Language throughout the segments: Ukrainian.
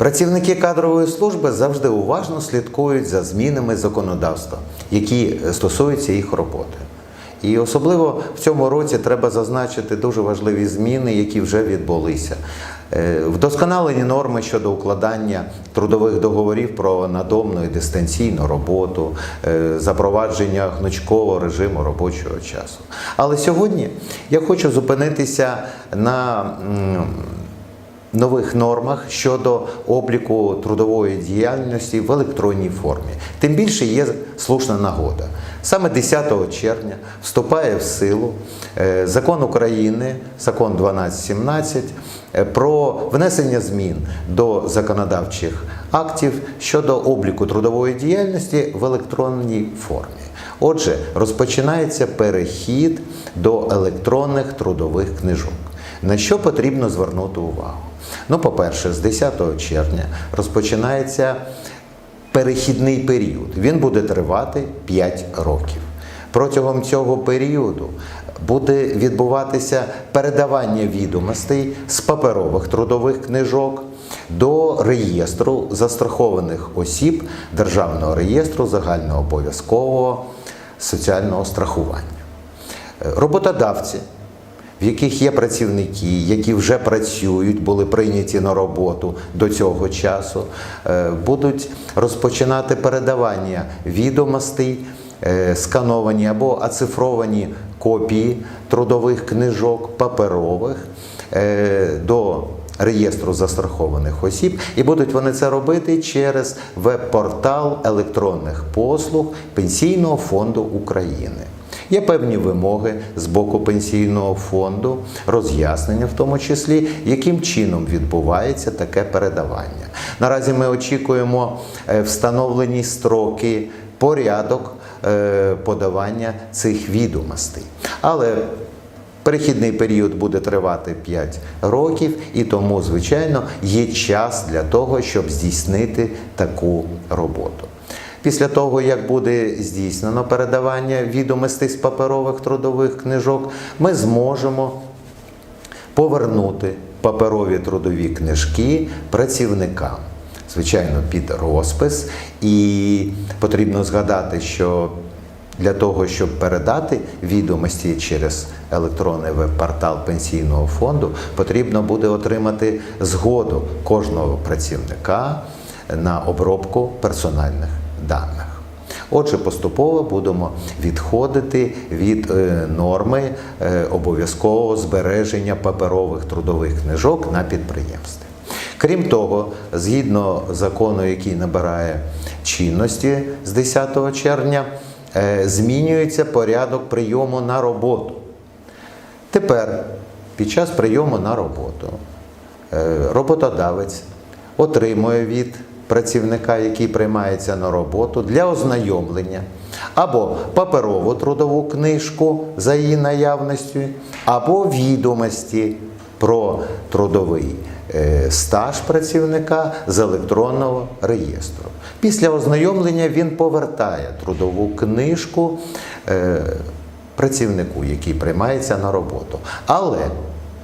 Працівники кадрової служби завжди уважно слідкують за змінами законодавства, які стосуються їх роботи. І особливо в цьому році треба зазначити дуже важливі зміни, які вже відбулися. Е, Вдосконалені норми щодо укладання трудових договорів про надомну і дистанційну роботу, е, запровадження гнучкового режиму робочого часу. Але сьогодні я хочу зупинитися на нових нормах щодо обліку трудової діяльності в електронній формі. Тим більше є слушна нагода. Саме 10 червня вступає в силу е, закон України, закон 1217, е, про внесення змін до законодавчих актів щодо обліку трудової діяльності в електронній формі. Отже, розпочинається перехід до електронних трудових книжок. На що потрібно звернути увагу? Ну, по-перше, з 10 червня розпочинається перехідний період. Він буде тривати 5 років. Протягом цього періоду буде відбуватися передавання відомостей з паперових трудових книжок до реєстру застрахованих осіб Державного реєстру загальнообов'язкового соціального страхування. Роботодавці в яких є працівники, які вже працюють, були прийняті на роботу до цього часу, е, будуть розпочинати передавання відомостей, е, скановані або оцифровані копії трудових книжок паперових е, до реєстру застрахованих осіб, і будуть вони це робити через веб-портал електронних послуг Пенсійного фонду України. Є певні вимоги з боку пенсійного фонду, роз'яснення в тому числі, яким чином відбувається таке передавання. Наразі ми очікуємо е, встановлені строки, порядок е, подавання цих відомостей. Але Перехідний період буде тривати 5 років, і тому, звичайно, є час для того, щоб здійснити таку роботу. Після того, як буде здійснено передавання відомостей з паперових трудових книжок, ми зможемо повернути паперові трудові книжки працівникам. Звичайно, під розпис, і потрібно згадати, що для того, щоб передати відомості через електронний веб-портал пенсійного фонду, потрібно буде отримати згоду кожного працівника на обробку персональних даних. Отже, поступово будемо відходити від е, норми е, обов'язкового збереження паперових трудових книжок на підприємстві. Крім того, згідно закону, який набирає чинності з 10 червня, е, змінюється порядок прийому на роботу. Тепер, під час прийому на роботу, роботодавець отримує від працівника, який приймається на роботу, для ознайомлення або паперову трудову книжку за її наявністю, або відомості про трудовий е, стаж працівника з електронного реєстру. Після ознайомлення він повертає трудову книжку е, працівнику, який приймається на роботу. Але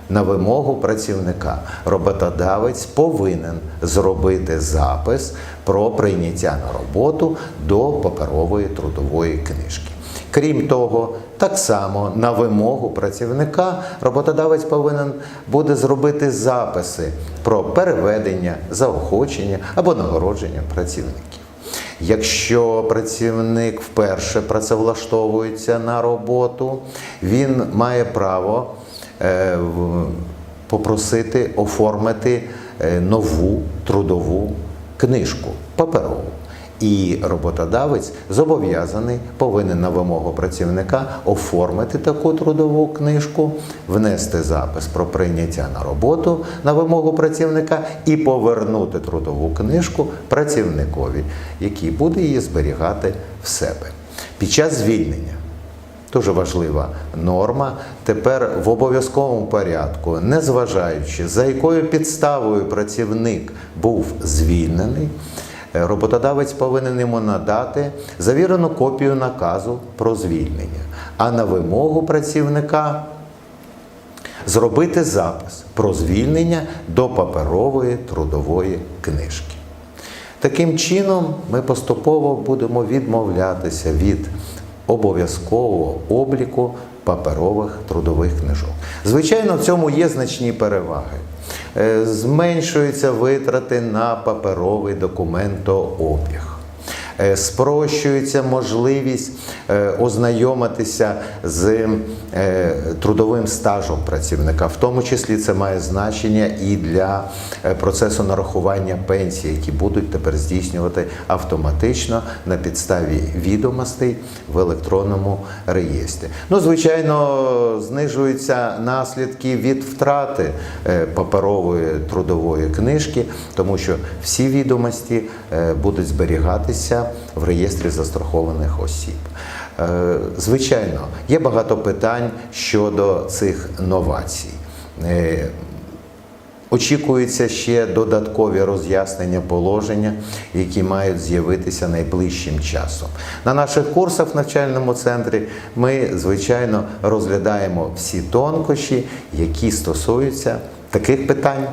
на вимогу працівника роботодавець повинен зробити запис про прийняття на роботу до паперової трудової книжки. Крім того, так само на вимогу працівника роботодавець повинен буде зробити записи про переведення, заохочення або нагородження працівників. Якщо працівник вперше працевлаштовується на роботу, він має право попросити оформити е, нову трудову книжку паперову. І роботодавець зобов'язаний повинен на вимогу працівника оформити таку трудову книжку, внести запис про прийняття на роботу на вимогу працівника і повернути трудову книжку працівникові, який буде її зберігати в себе під час звільнення. Дуже важлива норма. Тепер в обов'язковому порядку, незважаючи за якою підставою працівник був звільнений, е, роботодавець повинен йому надати завірену копію наказу про звільнення. А на вимогу працівника зробити запис про звільнення до паперової трудової книжки. Таким чином, ми поступово будемо відмовлятися від обов'язкового обліку паперових трудових книжок. Звичайно, в цьому є значні переваги. Е, Зменшуються витрати на паперовий документообіг. Е, Спрощується можливість е, ознайомитися з е, трудовим стажем працівника. В тому числі це має значення і для процесу нарахування пенсій, які будуть тепер здійснювати автоматично на підставі відомостей в електронному реєстрі. Ну, звичайно, знижуються наслідки від втрати паперової трудової книжки, тому що всі відомості будуть зберігатися в реєстрі застрахованих осіб. Е, Звичайно, є багато питань щодо цих новацій. Е, Очікуються ще додаткові роз'яснення положення, які мають з'явитися найближчим часом. На наших курсах в навчальному центрі ми, звичайно, розглядаємо всі тонкощі, які стосуються таких питань.